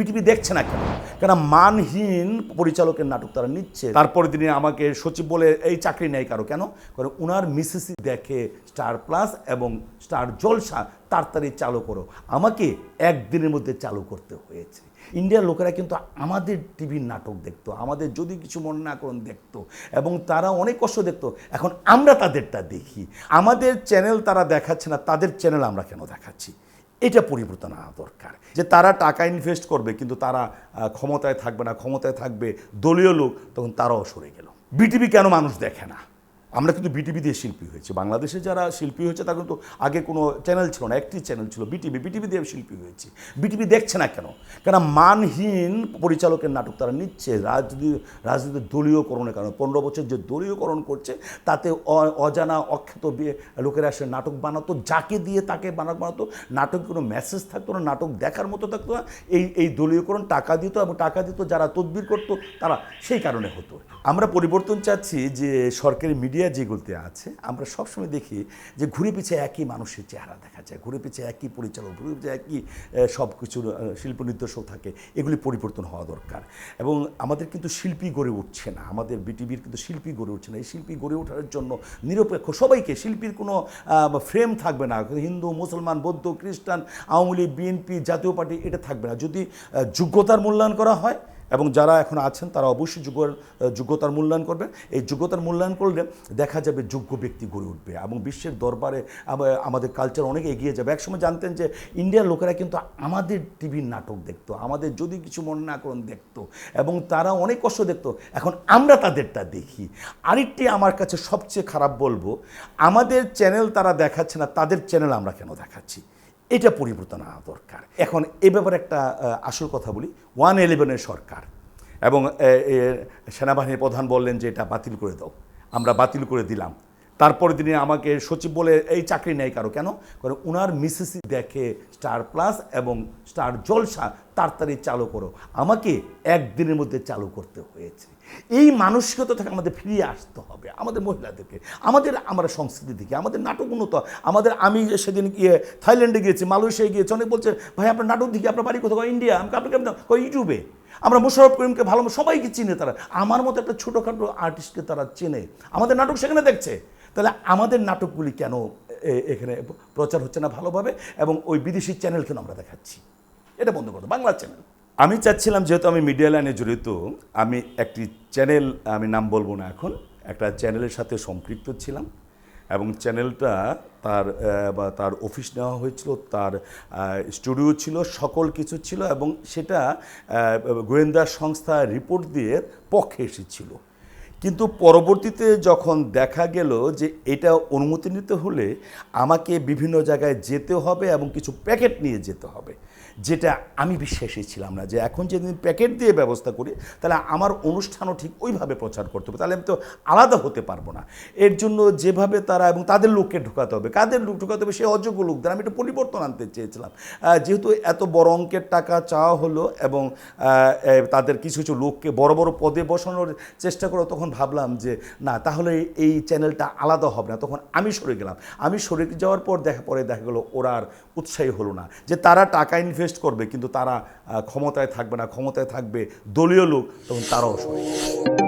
BTV দেখছে না কেন? কেন মানহীন পরিচালকের নাটক তারা নিচ্ছে। তারপরে দিনে আমাকে সচিব বলে এই চাকরি নেই কারও কেন? কারণ উনার মিসেসি দেখে স্টার প্লাস এবং স্টার জলসা তাড়াতাড়ি চালু করো। আমাকে একদিনের মধ্যে চালু করতে হয়েছে। ইন্ডিয়ার লোকেরা কিন্তু আমাদের টিভির নাটক দেখতো, আমাদের যদি কিছু মনে না করুন দেখতো এবং তারা অনেক কষ্ট দেখতো। এখন আমরা তাদেরটা দেখি। আমাদের চ্যানেল তারা দেখাচ্ছে না, তাদের চ্যানেল আমরা কেন দেখাচ্ছি? এটা পরিবর্তন আনা দরকার। যে তারা টাকা ইনভেস্ট করবে, কিন্তু তারা ক্ষমতায় থাকবে না, ক্ষমতায় থাকবে দলীয় লোক, তখন তারাও সরে গেল। বিটিভি কেন মানুষ দেখে না? আমরা কিন্তু বিটিভি দিয়ে শিল্পী হয়েছি। বাংলাদেশে যারা শিল্পী হয়েছে, তারা কিন্তু আগে কোনো চ্যানেল ছিল না একটি চ্যানেল ছিল। বিটিভি বিটিভি দিয়ে শিল্পী হয়েছি। বিটিভি দেখছে না কেন? কেন মানহীন পরিচালকের নাটক তারা নিচ্ছে। রাজনীতি, রাজনীতির দলীয়করণের কারণে। পনেরো বছর যে দলীয়করণ করছে, তাতে অজানা, অখ্যাত লোকেরা এসে নাটক বানাতো, যাকে দিয়ে তাকে বানাক বানাতো। নাটক কোনো মেসেজ থাকতো না, নাটক দেখার মতো থাকতো না। এই এই দলীয়করণ টাকা দিত এবং টাকা দিত যারা তদবির করতো, তারা সেই কারণে হতো। আমরা পরিবর্তন চাচ্ছি যে সরকারি মিডিয়া যেগুলোতে আছে, আমরা সবসময় দেখি যে ঘুরে পিছে একই মানুষের চেহারা দেখা যায়, ঘুরে পিছে একই পরিচালক, ঘুরে পিছে একই সব কিছুর শিল্প নির্দেশক থাকে, এগুলি পরিবর্তন হওয়া দরকার। এবং আমাদের কিন্তু শিল্পী গড়ে উঠছে না, আমাদের বিটিভির কিন্তু শিল্পী গড়ে উঠছে না। এই শিল্পী গড়ে ওঠার জন্য নিরপেক্ষ সবাইকে, শিল্পীর কোনো ফ্রেম থাকবে না। হিন্দু, মুসলমান, বৌদ্ধ, খ্রিস্টান, আওয়ামী লীগ বিএনপি জাতীয় পার্টি, এটা থাকবে না। যদি যোগ্যতার মূল্যায়ন করা হয় এবং যারা এখন আছেন, তারা অবশ্যই যোগ্য যোগ্যতার মূল্যায়ন করবেন। এই যোগ্যতার মূল্যায়ন করলে দেখা যাবে যোগ্য ব্যক্তি গড়ে উঠবে এবং বিশ্বের দরবারে আমাদের কালচার অনেক এগিয়ে যাবে। একসময় জানতেন যে ইন্ডিয়ার লোকেরা কিন্তু আমাদের টিভির নাটক দেখতো, আমাদের যদি কিছু মনে না করুন দেখতো এবং তারা অনেক কষ্ট দেখতো। এখন আমরা তাদেরটা দেখি। আরেকটি আমার কাছে সবচেয়ে খারাপ বলব, আমাদের চ্যানেল তারা দেখাচ্ছে না, তাদের চ্যানেল আমরা কেন দেখাচ্ছি? এটা পরিবর্তন আনা দরকার। এখন এ ব্যাপারে একটা আসল কথা বলি। ওয়ান ইলেভেনের সরকার এবং সেনাবাহিনীর প্রধান বললেন যে এটা বাতিল করে দাও। আমরা বাতিল করে দিলাম। তারপরে দিনে আমাকে সচিব বলে এই চাকরি নেয় কারও। কেন? কারণ উনার মিসেসি দেখে স্টার প্লাস এবং স্টার জলসা তাড়াতাড়ি চালু করো। আমাকে একদিনের মধ্যে চালু করতে হয়েছে। এই মানসিকতা থেকে আমাদের ফিরিয়ে আসতে হবে, আমাদের মহিলাদেরকে, আমাদের আমরা সংস্কৃতি থেকে, আমাদের নাটক উন্নত, আমাদের আমি সেদিন গিয়ে থাইল্যান্ডে গিয়েছি, মালয়েশিয়ায় গিয়েছি, অনেক বলছে, ভাই, আপনার নাটক দেখি, আপনার বাড়ি কোথাও ইন্ডিয়া. আমি আপনাকে কেমন ইউটিউবে. আমরা মোশারফ করিমকে ভালো সবাইকে চিনে তারা। আমার মতো একটা ছোটোখাটো আর্টিস্টকে তারা চেনে। আমাদের নাটক সেখানে দেখছে। তাহলে আমাদের নাটকগুলি কেন এখানে প্রচার হচ্ছে না ভালোভাবে? এবং ওই বিদেশি চ্যানেল কেন আমরা দেখাচ্ছি? এটা বন্ধ করতো বাংলা চ্যানেল আমি চাচ্ছিলাম, যেহেতু আমি মিডিয়া লাইনে জড়িত, আমি একটি চ্যানেল, আমি নাম বলব না এখন, একটা চ্যানেলের সাথে সম্পৃক্ত ছিলাম এবং চ্যানেলটা তার বা তার অফিস নেওয়া হয়েছিল, তার স্টুডিও ছিল, সকল কিছু ছিল এবং সেটা গোয়েন্দা সংস্থা রিপোর্ট দিয়ে পক্ষে এসেছিল। কিন্তু পরবর্তীতে যখন দেখা গেল যে এটা অনুমতি নিতে হলে আমাকে বিভিন্ন জায়গায় যেতে হবে এবং কিছু প্যাকেট নিয়ে যেতে হবে, যেটা আমি বিশ্বাসী ছিলাম না যে এখন যদি আমি প্যাকেট দিয়ে ব্যবস্থা করি, তাহলে আমার অনুষ্ঠানও ঠিক ওইভাবে প্রচার করতে হবে। তাহলে আমি তো আলাদা হতে পারব না। এর জন্য যেভাবে তারা এবং তাদের লোককে ঢোকাতে হবে, কাদের লোক ঢোকাতে হবে সে অযোগ্য লোকদের। আমি একটা পরিবর্তন আনতে চেয়েছিলাম। যেহেতু এত বড় অঙ্কের টাকা চাওয়া হলো এবং তাদের কিছু কিছু লোককে বড় বড় পদে বসানোর চেষ্টা করো, তখন ভাবলাম যে, না, তাহলে এই চ্যানেলটা আলাদা হবে না। তখন আমি সরে গেলাম। আমি সরে যাওয়ার পর দেখা, পরে দেখা গেলো ওরা আর উৎসাহী হলো না যে, তারা টাকা ইনভেস্ট করবে, কিন্তু তারা ক্ষমতায় থাকবে না। ক্ষমতায় থাকবে দলীয় লোক, তখন তারাও সরে।